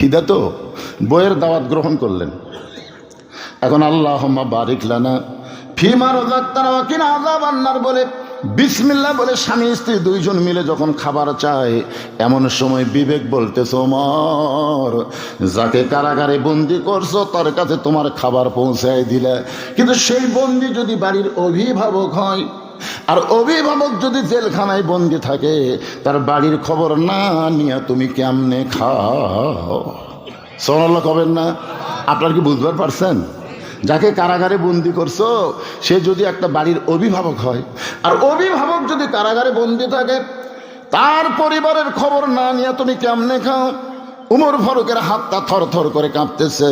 খিদা তো? বইয়ের দাওয়াত গ্রহণ করলেন। এখন আল্লাহ বারিক লানা ফিমার কিনা আজাব আন্নার বলে বিসমিল্লা বলে স্বামী, স্ত্রী দুইজন মিলে যখন খাবার চায়, এমন সময় বিবেক বলতে মর যাকে কারাগারে বন্দি করছ, তার কাছে তোমার খাবার পৌঁছায় দিলে। কিন্তু সেই বন্দি যদি বাড়ির অভিভাবক হয় আর অভিভাবক যদি জেলখানায় বন্দি থাকে, তার বাড়ির খবর না নিয়ে তুমি কেমনে খাও? সোনাল্লা কবেন না। আপনার কি বুঝবার পারছেন? যাকে কারাগারে বন্দি করছ, সে যদি একটা বাড়ির অভিভাবক হয়, আর অভিভাবক যদি কারাগারে বন্দি থাকে, তার পরিবারের খবর না নিয়ে তুমি কেমনে খাও? উমর ফারুকের হাতটা থর থর করে কাঁপতেছে।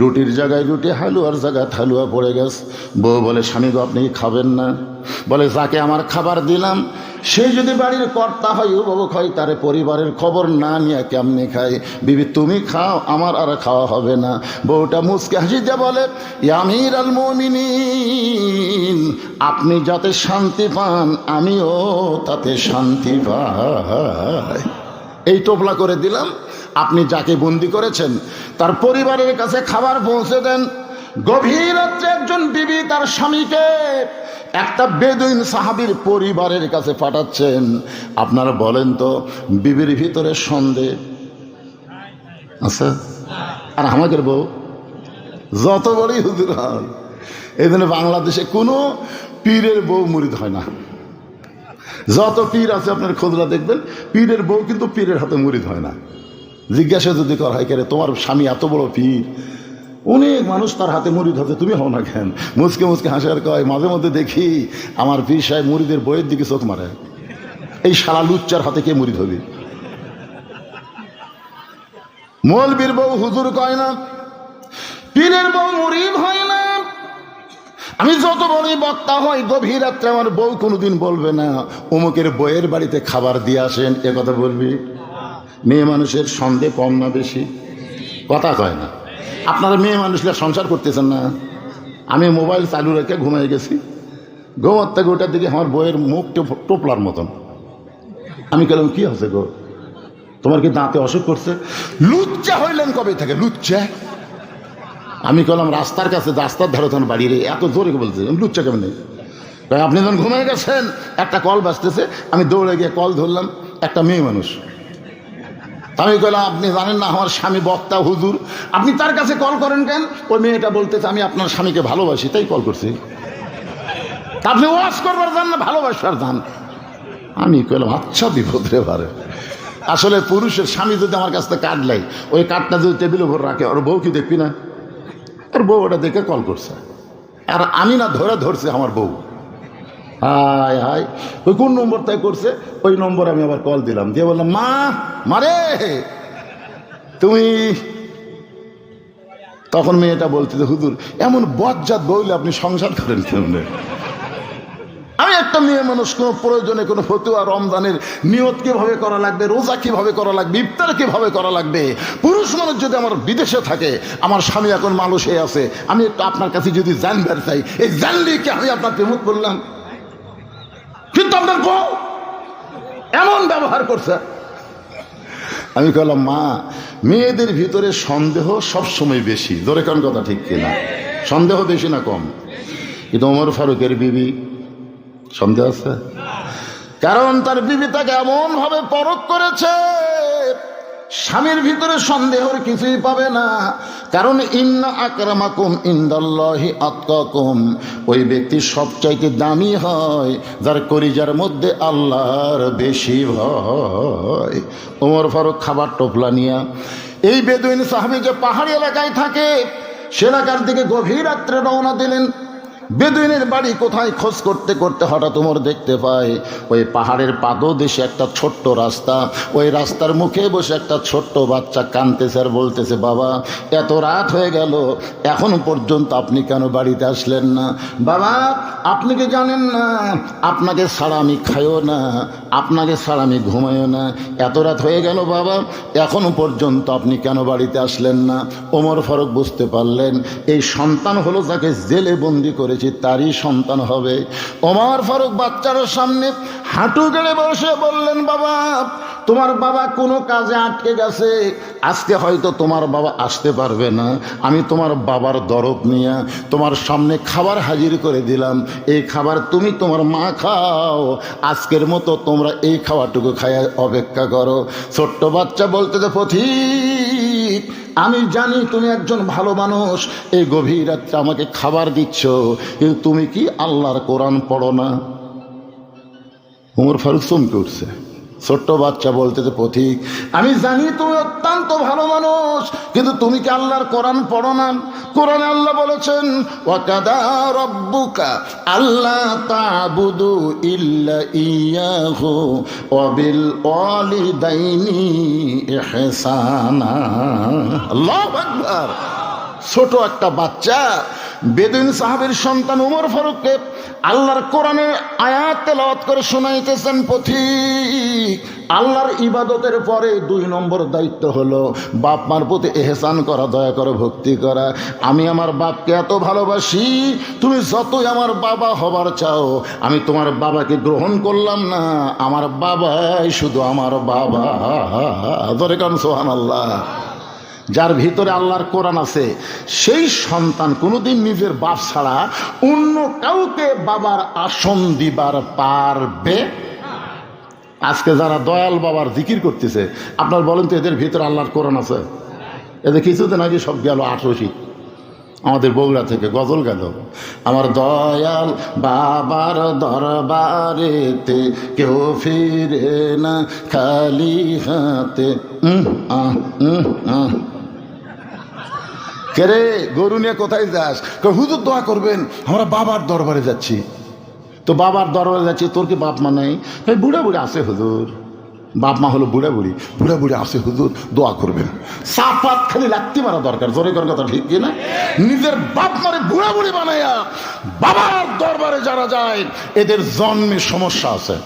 রুটির জায়গায় রুটি, হালুয়ার জায়গায় হালুয়া পড়ে গেছে। বউ বলে, স্বামী গো, আপনি খাবেন না। বলে, যাকে আমার খাবার দিলাম, সে যদি বাড়ির কর্তা হয় অভিভাবক হয় তার পরিবারের খবর না নিয়ে কেমনি খায়? বিবি, তুমি খাও, আমার আর খাওয়া হবে না। বউটা মুসকে হাসি দিয়ে বলে আমির আল মমিনিন, আপনি যাতে শান্তি পান, আমিও তাতে শান্তি পাই। এই টোপলা করে দিলাম, আপনি যাকে বন্দি করেছেন, তার পরিবারের কাছে খাবার পৌঁছে দেন। গভীর রাত্রে একজন বিবি তার স্বামীকে একটা বেদুইন সাহাবির পরিবারের কাছে পাঠাচ্ছেন। আপনারা বলেন তো, বিবির ভিতরে সন্দেহ আচ্ছা আর আমাদের বউ? যত বড়ই হুজুর এই জন্য বাংলাদেশে কোনো পীরের বউ মুরিদ হয় না। যত পীর আছে আপনার খোঁজরা দেখবেন, পীরের বউ কিন্তু পীরের হাতে মুরিদ হয় না। জিজ্ঞাসা যদি করা, হয় কেরে তোমার স্বামী এত বড় পীর। অনেক মানুষ তার হাতে মুরিদ হতে, তুমি হও না কেন? মুচকে মুচকে হাসার কয়, মাঝে মধ্যে দেখি আমার পীর সাহেব মুরিদের বইয়ের দিকে চোখ মারে। এই শালা লুচ্চার হাতে কে মুরিদ হবে? মৌলবীর বউ হুজুর কয় না, পীরের বউ মুরিদ হয় আমি যত বড়ই বক্তা হই, গভীর রাত্রে আমার বউ কোনোদিন বলবে না, অমুকের বইয়ের বাড়িতে খাবার দিয়ে আসেন, এ কথা বলবি? মেয়ে মানুষের সন্দেহ কম না বেশি। কথা কয় না। আপনারা মেয়ে মানুষরা সংসার করতেছেন না। আমি মোবাইল চালু রেখে ঘুমিয়ে গেছি। ঘুমার থেকে ওটার দিকে আমার বইয়ের মুখ টোপ- টোপলার মতন। আমি কেলাম কি আছে গো? তোমার কি দাঁতে অসুখ করছে? লুচ্চা হইলেন কবে থেকে? লুচ্চা? আমি কলাম রাস্তার কাছে রাস্তার ধারে তখন বাড়ি রে, এত জোরে বলছে লুচ্চা কেমন? নেই আপনি যখন ঘুমিয়ে গেছেন, একটা কল বাজতেছে, আমি দৌড়ে গিয়ে কল ধরলাম, একটা মেয়ে মানুষ। আমি কইলাম, আপনি জানেন না, আমার স্বামী বক্তা, হুজুর। আপনি তার কাছে কল করেন কেন? ওই মেয়েটা বলতেছে, আমি আপনার স্বামীকে ভালোবাসি, তাই কল করছি। আপনি ওয়াশ করবার যান না ভালোবাসবার যান। আমি কইলাম আচ্ছা বিপদ রে পারে আসলে পুরুষের স্বামী যদি আমার কাছ থেকে কার্ড লাই ওই কার্ডটা যদি টেবিল উপর রাখে, ওর বউ কি দেখবি না? ওর বউ ওটা দেখে কল করছে। আর আমি না ধরে ধরছে আমার বউ। হায় হায়। ওই কোন নম্বর তাই করছে? ওই নম্বর আমি আবার কল দিলাম। দিয়ে বললাম, মা মারে তুমি তখন মেয়েটা বলতে হুদুর এমন বজ্জাত বইলে আপনি সংসার করেন কেমনে? একটা মেয়ে মানুষ কোনো প্রয়োজনে কোনো ফতুয়া, রমজানের নিয়ত কীভাবে করা লাগবে, রোজা কীভাবে করা লাগবে, ইফতার কীভাবে করা লাগবে? পুরুষ মানুষ যদি আমার বিদেশে থাকে, আমার স্বামী এখন মালসে আছে, আমি একটু আপনার কাছে যদি জানবার চাই, এই জানলেই কি আমি আপনার প্রেমক করলাম কিন্তু আপনার বউ এমন ব্যবহার করছে। আমি কলাম মা, মেয়েদের ভিতরে সন্দেহ সবসময় বেশি। দরে কোন কথা ঠিক কিনা? সন্দেহ বেশি না কম? কিন্তু ওমর ফারুকের বিবি সন্দেহ আছে? কারণ তার বিবি তাকে এমন ভাবে পরক করেছে, স্বামীর ভিতরে সন্দেহের কিছুই পাবে না। কারণ ইন্না আকরামাকুম ইন্দাল্লাহি আতকাকুম, ওই ব্যক্তি সবচাইতে দামি হয়, যার করিজার মধ্যে আল্লাহর বেশি ভয়। ওমর ফারুক খাবার টোপলা নিয়া, এই বেদুইন সাহাবি যে পাহাড়ি এলাকায় থাকে সে এলাকার দিকে গভীর রাত্রে রওনা দিলেন। বেদুইনের বাড়ি কোথায়? খোঁজ করতে করতে হঠাৎ উমর দেখতে পায়, ওই পাহাড়ের পাদদেশে একটা ছোট্ট রাস্তা। ওই রাস্তার মুখে বসে একটা ছোট্ট বাচ্চা কানতেছে আর বলতেছে, বাবা, এত রাত হয়ে গেল, এখনও পর্যন্ত আপনি কেন বাড়িতে আসলেন না? বাবা, আপনি কি জানেন না? আপনাকে ছাড়া আমি খাইও না, আপনাকে ছাড়া আমি ঘুমাইও না। এত রাত হয়ে গেল, বাবা, এখনও পর্যন্ত আপনি কেন বাড়িতে আসলেন না? ওমর ফারুক বুঝতে পারলেন, এই সন্তান হলো যাকে জেলে বন্দি করেছি তারই সন্তান হবে। ওমর ফারুক বাচ্চার সামনে হাঁটু গেড়ে বসে বললেন, বাবা, তোমার বাবা কোনো কাজে আটকে গেছে। আজকে হয়তো তোমার বাবা আসতে পারবে না। আমি তোমার বাবার দরদ নিয়ে তোমার সামনে খাবার হাজির করে দিলাম। এই খাবার তুমি তোমার মা খাও। আজকের মতো তোমরা এই খাওয়াটুকু খায় অপেক্ষা করো। ছোট্ট বাচ্চা বলতে যে পথিক আমি জানি তুমি একজন ভালো মানুষ। এই গভীর রাত্রে আমাকে খাবার দিচ্ছ তুমি কি আল্লাহর কোরআন পড়ো না? উমর ফারুক চমকে উঠছে। ছোট্ট বাচ্চা বলতে যে পথিক, আমি জানি তুমি অত্যন্ত ভালো মানুষ, কিন্তু তুমি কি আল্লাহর কোরআন পড়ো না? কোরআনে আল্লাহ বলেছেন, ওয়াকাদা রব্বুকা আল্লাহ তাবুদু ইল্লা ইয়াহু ওয়াবিল ওয়ালিদাইনি ইহসানা। আল্লাহু আকবার। ছোট একটা বাচ্চা বেদিন সাহাবের সন্তান উমর ফারুককে আল্লাহর কোরআনে আয়াত তেলাওয়াত করে শোনাইতেছেন পথিক। আল্লাহর ইবাদতের পরে দুই নম্বর দায়িত্ব হলো, বাপ মার প্রতি এহসান করা, দয়া করে ভক্তি করা। আমি আমার বাপকে এত ভালোবাসি, তুমি যতই আমার বাবা হবার চাও, আমি তোমার বাবাকে গ্রহণ করলাম না। আমার বাবাই শুধু আমার বাবা। ধরে কারণ সোহান আল্লাহ যার ভিতরে আল্লাহর কোরআন আছে সেই সন্তান কোনোদিন নিজের বাপ ছাড়া অন্য কাউকে বাবার আসন দিবার পারবে? আজকে যারা দয়াল বাবার জিকির করতেছে আপনার বলেন তো এদের ভিতরে আল্লাহর কোরআন আছে? এদের কিছুদিন আগে সব গেল আঠারোশি আমাদের বগুড়া থেকে গজল গেল। আমার দয়াল বাবার দরবারেতে কেউ ফিরে না খালি হাতে আহ, উম, আহ। কেরে গরু নিয়ে কোথায় যাস? হুজুর দোয়া করবেন, আমরা বাবার দরবারে যাচ্ছি। তো বাবার দরবারে যাচ্ছি, তোর কি বাপ মা নেই? এই বুড়া বুড়ি আছে হুজুর। বাপ মা হলো বুড়া বুড়ি বুড়া বুড়ি আছে হুজুর, দোয়া করবেন। সাপাত খালি লাগতে মারা দরকার, জোরে করার কথা ঠিক কি না নিজের বাপ মারে বুড়া বুড়ি বানাইয়া বাবার দরবারে যারা যায়, এদের জন্মে সমস্যা আছে।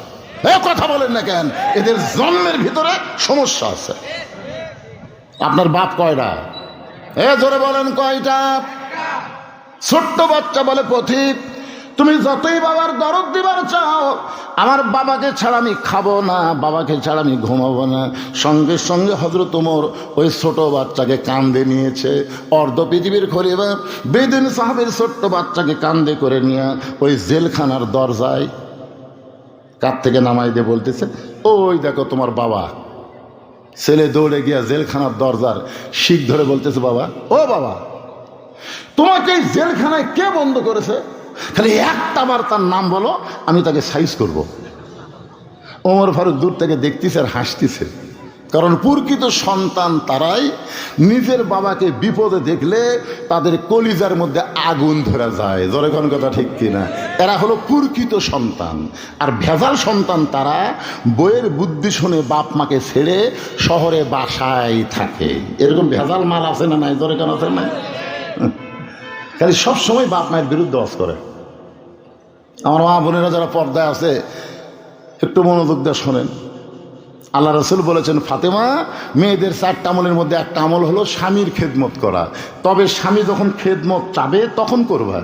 কথা বলেন না কেন? এদের জন্মের ভিতরে সমস্যা আছে। আপনার বাপ কয়টা এ জোরে বলেন কয়টা? ছোট্ট বাচ্চা বলে পথিক, তুমি যতই বাবার দরদ দিবার চাও, আমার বাবাকে ছাড়া আমি খাব না, বাবাকে ছাড়া আমি ঘুমাবো না। সঙ্গে সঙ্গে হজরত তোমর ওই ছোট বাচ্চাকে কান্দে নিয়েছে, অর্ধ পৃথিবীর খরিবা বেদিন সাহাবের ছোট্ট বাচ্চাকে কান্দে করে নিয়ে ওই জেলখানার দরজায় কার থেকে নামাই দিয়ে বলতেছে, ওই দেখো তোমার বাবা। ছেলে দৌড়ে গিয়া জেলখানার দরজার শিখ ধরে বলতেছে, বাবা, ও বাবা, তোমাকে এই জেলখানায় কে বন্ধ করেছে খালি একটা বার তার নাম বলো, আমি তাকে সাইজ করব। ওমর ফারুক দূর থেকে দেখতেছে আর হাসতেছে কারণ প্রকৃত সন্তান তারাই নিজের বাবাকে বিপদে দেখলে তাদের কলিজার মধ্যে আগুন ধরা যায়। কোন কথা ঠিক কিনা? এরা হলো প্রকৃত সন্তান। আর ভেজাল সন্তান তারা বইয়ের বুদ্ধি শুনে বাপ মাকে ছেড়ে শহরে বাসায় থাকে। এরকম ভেজাল মাল আছে না নাই? কেন আছে না খালি সবসময় বাপ মায়ের বিরুদ্ধে অস করে। আমার মা বোনেরা যারা পর্দায় আছে, একটু মনোযোগ দিয়ে শোনেন। আল্লাহ রসুল বলেছেন, ফাতেমা, মেয়েদের চারটা আমলের মধ্যে একটা আমল হলো স্বামীর খেদমত করা। তবে স্বামী যখন খেদমত চাবে, তখন করবা।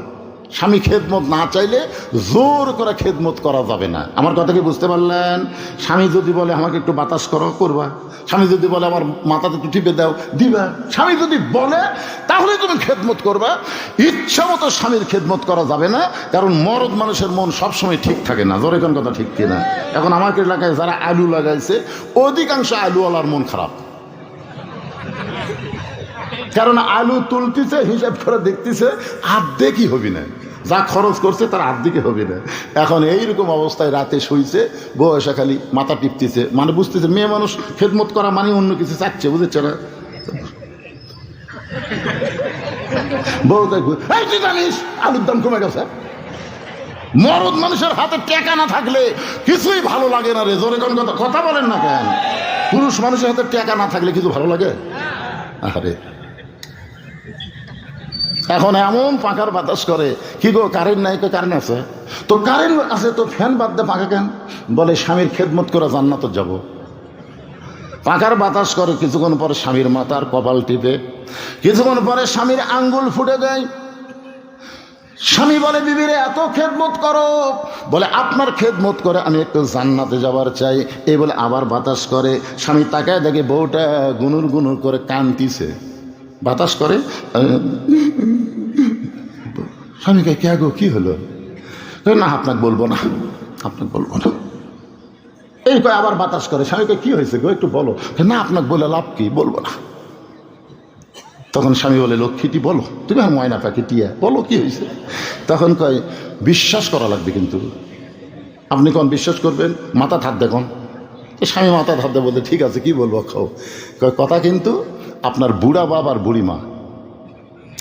স্বামী খেদমত না চাইলে জোর করে খেদমত করা যাবে না। আমার কথা কি বুঝতে পারলেন? স্বামী যদি বলে, আমাকে একটু বাতাস করো, করবা। স্বামী যদি বলে, আমার মাথাতে একটু টিপে দাও। দিবা। স্বামী যদি বলে, তাহলে তুমি খেদমত করবা। ইচ্ছা মতো স্বামীর খেদমত করা যাবে না, কারণ মরদ মানুষের মন সবসময় ঠিক থাকে না। জোরে কোন কথা ঠিক কিনা? এখন আমাকে এলাকায় যারা আলু লাগাইছে, অধিকাংশ আলুওয়ালার মন খারাপ। কারণ আলু তুলতেছে, হিসাব করে দেখতেছে, আর্ধেকই হবি না। যা খরচ করছে তার আর্ধেকে হবে না। এখন এইরকম অবস্থায় রাতে শুইছে বউ এসে খালি মাথা টিপতেছে। মানে বুঝতেছে, মেয়ে মানুষ খেদমত করা মানে অন্য কিছু চাচ্ছে, বুঝেছে না? বউ তাই জানিস, আলুর দাম কমে গেছে। মরদ মানুষের হাতে টাকা না থাকলে কিছুই ভালো লাগে না রে। জোরে কথা কথা বলেন না কেন? পুরুষ মানুষের হাতে টাকা না থাকলে কিছু ভালো লাগে? আরে এখন এমন পাখার বাতাস করে। কি গো কারেন্ট নাই? তো কারেন্ট আছে? তো কারেন্ট আছে, তো ফ্যান বাদ দে পাখা কেন? বলে, স্বামীর খেদমত করে জান্নাত যাব। পাখার বাতাস করে, কিছুক্ষণ পরে স্বামীর মাথার কপাল টিপে। কিছুক্ষণ পরে স্বামীর আঙ্গুল ফুটে দেয় স্বামী বলে, বিবিরে, এত খেদমত করো। বলে, আপনার খেদমত করে আমি একটু জান্নাতে যাবার চাই। এই বলে আবার বাতাস করে। স্বামী তাকায় দেখে বউটা গুনুর গুনুর করে কান্তিছে বাতাস করে স্বামীকে কে গো, কি হলো? না, আপনাকে বলব না, আপনাকে বলব না। এই কয়, আবার বাতাস করে, স্বামীকে কি হয়েছে গো, একটু বলো। না, আপনাকে বলে লাভ কি, বলব না। তখন স্বামী বলে, লক্ষ্মীটি, বলো। তুমি আর ময়না পাখি টিয়া বলো কি হয়েছে? তখন কয়, বিশ্বাস করা লাগবে কিন্তু। আপনি কোন বিশ্বাস করবেন? মাথা ঠাক দেখুন স্বামী মাথা ধার বলতে, ঠিক আছে, কি বলব, খাও। কথা কিন্তু আপনার বুড়া বাপ আর বুড়ি মা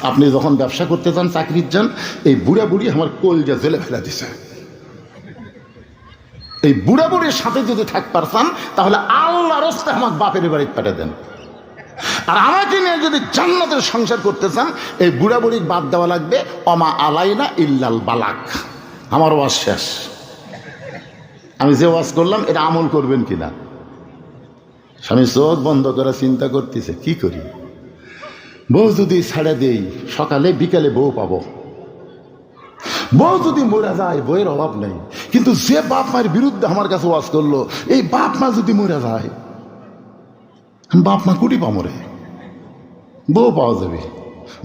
আপনি যখন ব্যবসা করতে চান চাকরির যান, এই বুড়া বুড়ি আমার কলজা জেলে ফেলা দিছে। এই বুড়া বুড়ির সাথে যদি থাক পারতাম, তাহলে আল্লাহ রস্তে আমার বাপের বাড়িতে পাঠিয়ে দেন। আর আমাকে নিয়ে যদি জান্নাতের সংসার করতে চান, এই বুড়া বুড়ির বাদ দেওয়া লাগবে, অমা আলাইনা ইল্লাল বালাক। আমার ওয়াজ শেষ। আমি যে ওয়াজ করলাম, এটা আমল করবেন কিনা? স্বামী চোখ বন্ধ করে চিন্তা করতেছে, কি করি? বউ যদি ছেড়ে দেই, সকালে বিকালে বউ পাব। বউ যদি মরা যায় বইয়ের অভাব নেই। কিন্তু যে বাপ মায়ের বিরুদ্ধে আমার কাছে ওয়াজ করল, এই বাপ মা যদি মরা যায়, বাপ মা কুটি পাবো রে। বউ পাওয়া যাবে।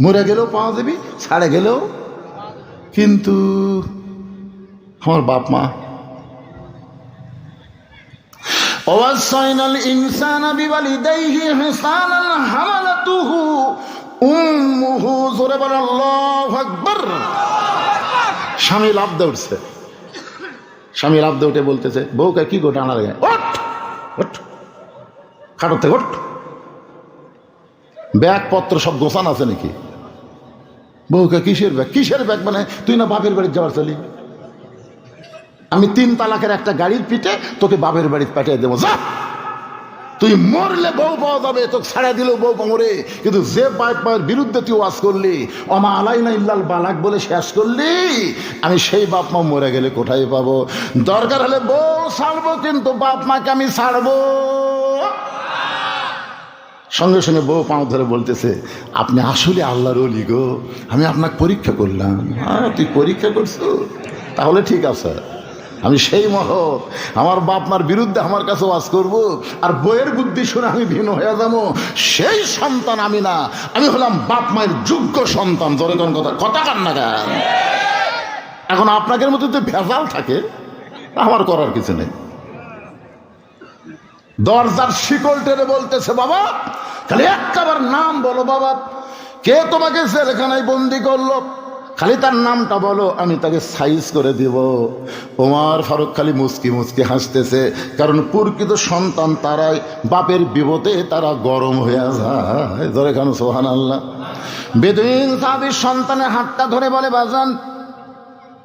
মরে গেলেও পাওয়া যাবে, ছাড়ে গেলেও। কিন্তু আমার বাপ মা ওয়াসাইনাল দেহি হেসান হিসানান হামালাতুহু উম্মুহু, জোরে বল আল্লাহু স্বামী লাভ দৌড়ছে স্বামী লাভ দৌড়ে বলতেছে, বউকে কি গো টানা লাগে? ওঠ ওঠ। খাটোতে ওঠ। ব্যাগপত্র সব গোসান আছে নাকি? বউকে কিসের ব্যাগ? কিসের ব্যাগ মানে তুই না বাপের বাড়ির যাওয়ার চলি? আমি তিন তালাকের একটা গাড়ির পিঠে তোকে বাপের বাড়িতে পাঠিয়ে দেবো, যা। তুই মরলে বউ পাওয়া যাবে, তোকে ছাড়া দিলেও বউ মরে কিন্তু যে বাপ মায়ের বিরুদ্ধে তুই ওয়াজ করলি, অমা আলাই না ইল্লাল বালাক বলে শেষ করলি, আমি সেই বাপ মা মরে গেলে কোথায় পাবো? দরকার হলে বউ ছাড়বো, কিন্তু বাপ মাকে আমি ছাড়বো। সঙ্গে সঙ্গে বউ পাও ধরে বলতেছে, আপনি আসলে আল্লাহর অলি গো, আমি আপনাকে পরীক্ষা করলাম। হ্যাঁ তুই পরীক্ষা করছ? তাহলে ঠিক আছে। আমি সেই মহ আমার বাপ মার বিরুদ্ধে আমার কাছে ওয়াজ করব, আর বইয়ের বুদ্ধি শুনে আমি ভিন্ন হয়ে যাব। সেই সন্তান আমি না। আমি হলাম বাপ মায়ের যোগ্য সন্তান। জোরে কোন কথা? কথা কান না কেন। এখন আপনাদের মধ্যে যদি ভেজাল থাকে, আমার করার কিছু নেই। দরজার শিকল টেনে বলতেছে, বাবা, খালি একটাবার নাম বলো বাবা। কে তোমাকে জেলখানায় বন্দি করল? খালি তার নামটা বলো, আমি তাকে সাইজ করে দিব। ওমার ফারুক খালি মুসকি মুসকি হাসতেছে, কারণ প্রকৃত সন্তান তারাই, বাপের বিপদে তারা গরম হয়ে যায়। ধরে কেন সোহান আল্লাহ বেদিন সাহাবির সন্তানের হাতটা ধরে বলে, বাজান,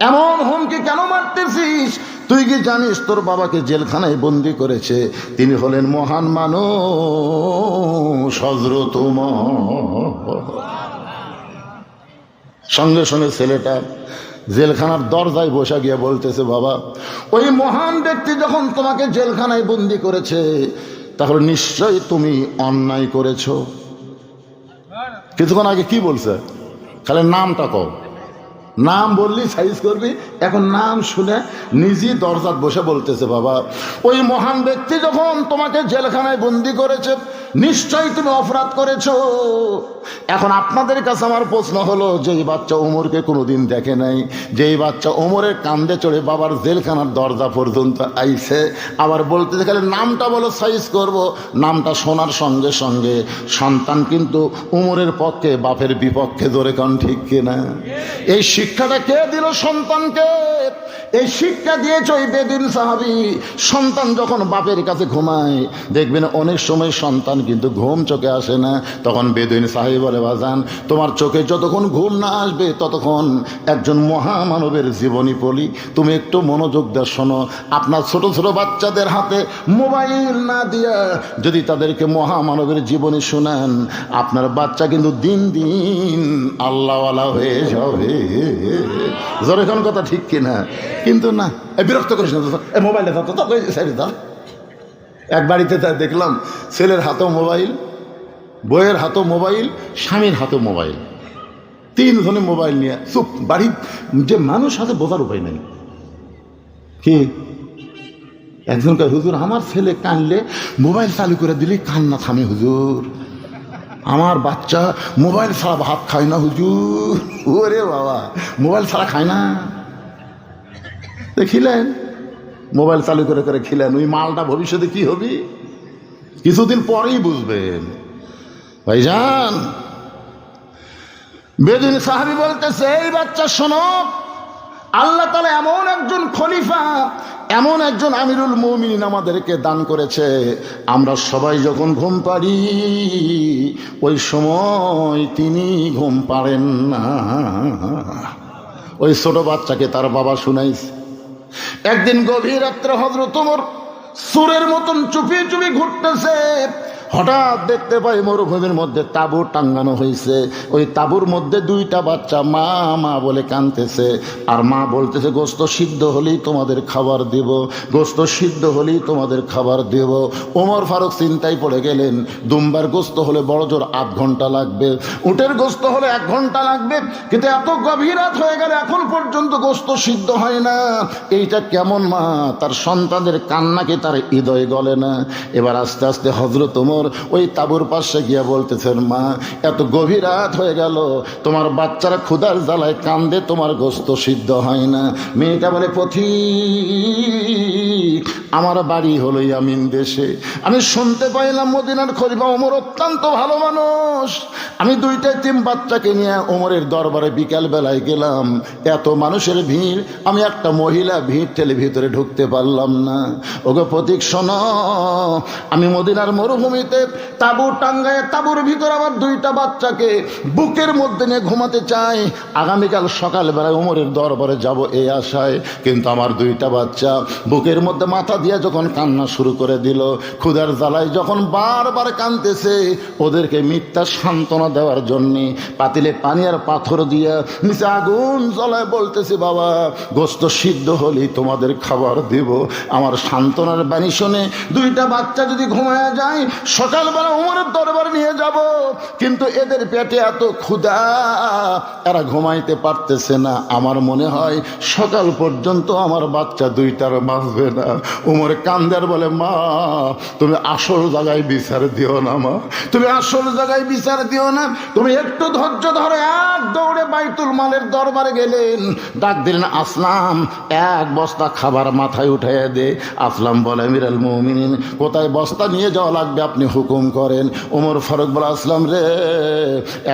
এমন হুমকি কেন মারতেছিস? তুই কি জানিস, তোর বাবাকে জেলখানায় বন্দি করেছে? তিনি হলেন মহান মানুষ হজরতম সঙ্গে সঙ্গে ছেলেটা জেলখানার দরজায় বসে গিয়ে বলতেছে, বাবা, ওই মহান ব্যক্তি যখন তোমাকে জেলখানায় বন্দি করেছে, তাহলে নিশ্চয়ই তুমি অন্যায় করেছ। কিছুক্ষণ আগে কি বলছে? খালি নামটা কও। নাম বললি, সাইজ করবি, এখন নাম শুনে নিজেই দরজাত বসে বলতেছে, বাবা, ওই মহান ব্যক্তি যখন তোমাকে জেলখানায় বন্দি করেছে নিশ্চয়ই তুমি অপরাধ করেছ। এখন আপনাদের কাছে আমার প্রশ্ন হলো, যেই বাচ্চা ওমরকে কোনোদিন দেখে নাই, যেই বাচ্চা ওমরের কান্দে চড়ে বাবার জেলখানার দরজা পর্যন্ত আইছে, আবার বলতে গেলে নামটা বলো, সাইজ করব, নামটা শোনার সঙ্গে সঙ্গে সন্তান কিন্তু উমরের পক্ষে, বাপের বিপক্ষে ধরে কান ঠিক কিনা? এই শিক্ষাটা কে দিল সন্তানকে? এই শিক্ষা দিয়েছ ওই বেদিন সাহাবি। সন্তান যখন বাপের কাছে ঘুমায়, দেখবেন অনেক সময় সন্তান কিন্তু ঘুম চোখে আসে না। তখন বেদিন সাহেব বলে, বাজান, তোমার চোখে যতক্ষণ ঘুম না আসবে, ততক্ষণ একজন মহামানবের জীবনী পড়ি। তুমি একটু মনোযোগ দিয়ে শোনো। আপনার ছোট ছোট বাচ্চাদের হাতে মোবাইল না দিয়া যদি তাদেরকে মহামানবের জীবনী শোনান, আপনার বাচ্চা কিন্তু দিন দিন আল্লাহওয়ালা হয়ে যাবে। যখন কথা ঠিক কিনা? কিন্তু না বিরক্ত করিস না এ মোবাইলে থাকতো তো সাইডে দাও এক বাড়িতে তা দেখলাম, ছেলের হাতেও মোবাইল বইয়ের হাতেও মোবাইল স্বামীর হাতেও মোবাইল তিনজনে মোবাইল নিয়ে, চুপ বাড়ির যে মানুষ হাতে বোঝার উপায় নেই। কি? একজন কয় হুজুর, আমার ছেলে কানলে মোবাইল চালু করে দিলেই কান্না থামে হুজুর। আমার বাচ্চা মোবাইল ছাড়া ভাত খায় না হুজুর। ওরে বাবা মোবাইল ছাড়া খায় না। দেখিলেন? মোবাইল চালু করে করে খিলেন, ওই মালটা ভবিষ্যতে কি হবি? কিছুদিন পরেই বুঝবেন। ভাইজান বেদিন সাহাবি বলতেছে, এই বাচ্চা শোনো, আল্লাহ তালা এমন একজন খলিফা, এমন একজন আমিরুল মৌমিন আমাদেরকে দান করেছে। আমরা সবাই যখন ঘুম পাড়ি, ওই সময় তিনি ঘুম পাড়েন না। ওই ছোট বাচ্চাকে তার বাবা শুনাইছে। একদিন গভীর রাত্রে হজরত তোমার সুরের মতন চুপিয়ে চুপি ঘুরতেছে। হঠাৎ দেখতে পাই মরুভূমির মধ্যে তাবু টাঙ্গানো হয়েছে ওই তাবুর মধ্যে দুইটা বাচ্চা মা মা বলে কানতেছে আর মা বলতেছে, গোস্ত সিদ্ধ হলেই তোমাদের খাবার দেব, গোস্ত সিদ্ধ হলেই তোমাদের খাবার দেব। ওমর ফারুক চিন্তায় পড়ে গেলেন, দুম্বার গোস্ত হলে বড় জোর আধ ঘণ্টা লাগবে। উটের গোস্ত হলে এক ঘণ্টা লাগবে, কিন্তু এত গভীর রাত হয়ে গেলে, এখন পর্যন্ত গোস্ত সিদ্ধ হয় না। এইটা কেমন মা? তার সন্তানদের কান্নাকে তার হৃদয় গলে না? এবার আস্তে আস্তে হজরত ওমর ওই তাবুর পাশে গিয়ে বলতেছেন, মা, এত গভীর রাত হয়ে গেল। তোমার বাচ্চারা ক্ষুধার জ্বালায় কান্দে, তোমার গোস্ত সিদ্ধ হয় না। মেয়েটা বলে, পথিক, আমার বাড়ি হলো ইয়ামিন দেশে। আমি শুনতে পাইলাম মদিনার খলিফা ওমর অত্যন্ত ভালো মানুষ। আমি দুইটা তিন বাচ্চাকে নিয়ে ওমরের দরবারে বিকাল বেলায় গেলাম। এত মানুষের ভিড়, আমি একটা মহিলা ভিড় ঠেলে ভিতরে ঢুকতে পারলাম না। ওকে প্রতীক শোন, আমি মদিনার মরুভূমিতে তাবু টাঙ্গায়, তাবুর ভিতর আমার দুইটা বাচ্চাকে বুকের মধ্যে নিয়ে ঘুমাতে চাই আগামীকাল সকালবেলায় ওমরের দরবারে যাব এই আশায়, কিন্তু আমার দুইটা বাচ্চা বুকের মধ্যে মাথা দিয়ে যখন কান্না শুরু করে দিল, ক্ষুধার জ্বালায় যখন বারবার কানতেছে ওদেরকে মিথ্যা সান্ত্বনা দেওয়ার জন্যে পাতিলে পানি আর পাথর দিয়া নিচে আগুন জ্বলায় বলতেছে, বাবা, গোস্ত সিদ্ধ হলেই তোমাদের খাবার দেব। আমার সান্ত্বনার বাণী শুনে দুইটা বাচ্চা যদি ঘুমায় যায় সকালবেলা উমরের দরবারে নিয়ে যাব, কিন্তু এদের পেটে এত ক্ষুধা, এরা ঘুমাইতে পারতেছে না। আমার মনে হয় সকাল পর্যন্ত আমার বাচ্চা দুইটার বাঁচবে না। উমর কান্দার বলে, মা, তুমি আসল জায়গায় বিচার দিও না, মা। তুমি আসল জায়গায় বিচার দিও না। তুমি একটু ধৈর্য ধরে এক দৌড়ে বাইতুল মালের দরবারে গেলেন। ডাক দিলেন, আসলাম। এক বস্তা খাবার মাথায় উঠাইয়া দে। আসলাম বলে মিরাল মৌমিনিন, কোথায় বস্তা নিয়ে যাওয়া লাগবে আপনি হুকুম করেন, ওমর ফারুক বলে, আসলাম রে,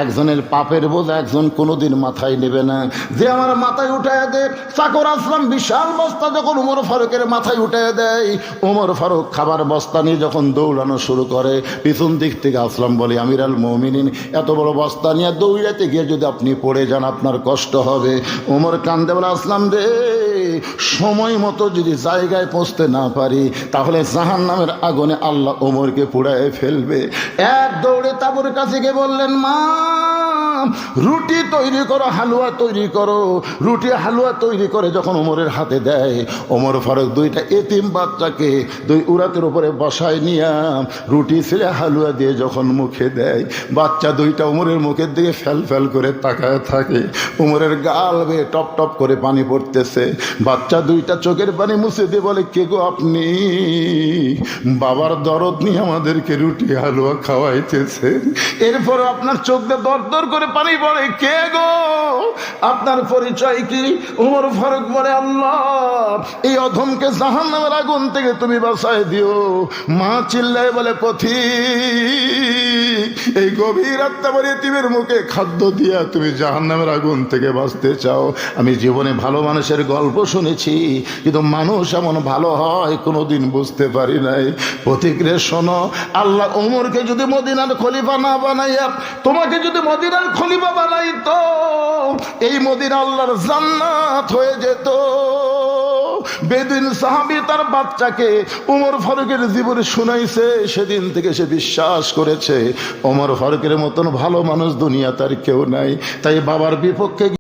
একজনের পাপের বোঝা একজন কোনোদিন মাথায় নেবে না। যে আমার মাথায় উঠাইয়া দে, চাকর আসলাম, বিশাল বস্তা যখন উমর ফারুকের মাথায় উঠাইয়া দেয়। ওমর ফারুক খাবার বস্তা নিয়ে যখন দৌড়ানো শুরু করে, পিছন দিক থেকে আসলাম বলে আমিরাল মৌমিনিন, এত বড় বস্তা নিয়ে দৌড়াতে গিয়ে যদি আপনি পড়ে যান, আপনার কষ্ট হবে। ওমর কান্দে বলে, আসলাম রে সময় মতো যদি জায়গায় পৌঁছতে না পারি, তাহলে জাহান নামের আগুনে আল্লাহ ওমরকে পুড়ায় ফেলবে। এক দৌড়ে তাবুর কাছে গিয়ে বললেন, মা! রুটি তৈরি করো, হালুয়া তৈরি করো। রুটি, হালুয়া তৈরি করে যখন ওমরের হাতে দেয় ওমর ফারুক দুইটা এতিম বাচ্চাকে দুই উড়াতের উপরে বসায় নিয়া রুটি ছেড়ে হালুয়া দিয়ে যখন মুখে দেয়, বাচ্চা দুইটা উমরের মুখের দিকে ফেল ফেল করে তাকায় থাকে। উমরের গাল বেয়ে টপ টপ করে পানি পড়তেছে। বাচ্চা দুইটা চোখের পানি মুছে দিয়ে বলে, কে গো আপনি? বাবার দরদ নিয়ে আমাদেরকে রুটি, হালুয়া খাওয়াইতেছে। এরপর আপনার চোখ দিয়ে দর দর করে পানি পড়ে কে গো? আপনার পরিচয় কি? উমর ফারুক বলে, আল্লাহ, এই অধমকে জাহান নামের আগুন থেকে তুমি বাসায় দিও। মা চিল্লায় বলে পথি এই গভীর আত্মাবার এতিমের মুখে খাদ্য দিয়া তুমি জাহান নামের আগুন থেকে বাঁচতে চাও। আমি জীবনে ভালো মানুষের গল্প শুনেছি, কিন্তু মানুষ এমন ভালো হয় কোনোদিন বুঝতে পারি নাই। প্রতিক্রে শোনো, আল্লাহ ওমরকে যদি মদিনার খলিফা না বানাইয়া তোমাকে যদি মদিনার খলিফা বানাইতো, এই মদিনা আল্লাহর জান্নাত হয়ে যেত। বেদিন সাহাবি তার বাচ্চাকে উমর ফারুকের জীবনে শুনাইছে, সেদিন থেকে সে বিশ্বাস করেছে ওমর ফারুকের মতন ভালো মানুষ দুনিয়া তার কেউ নাই, তাই বাবার বিপক্ষে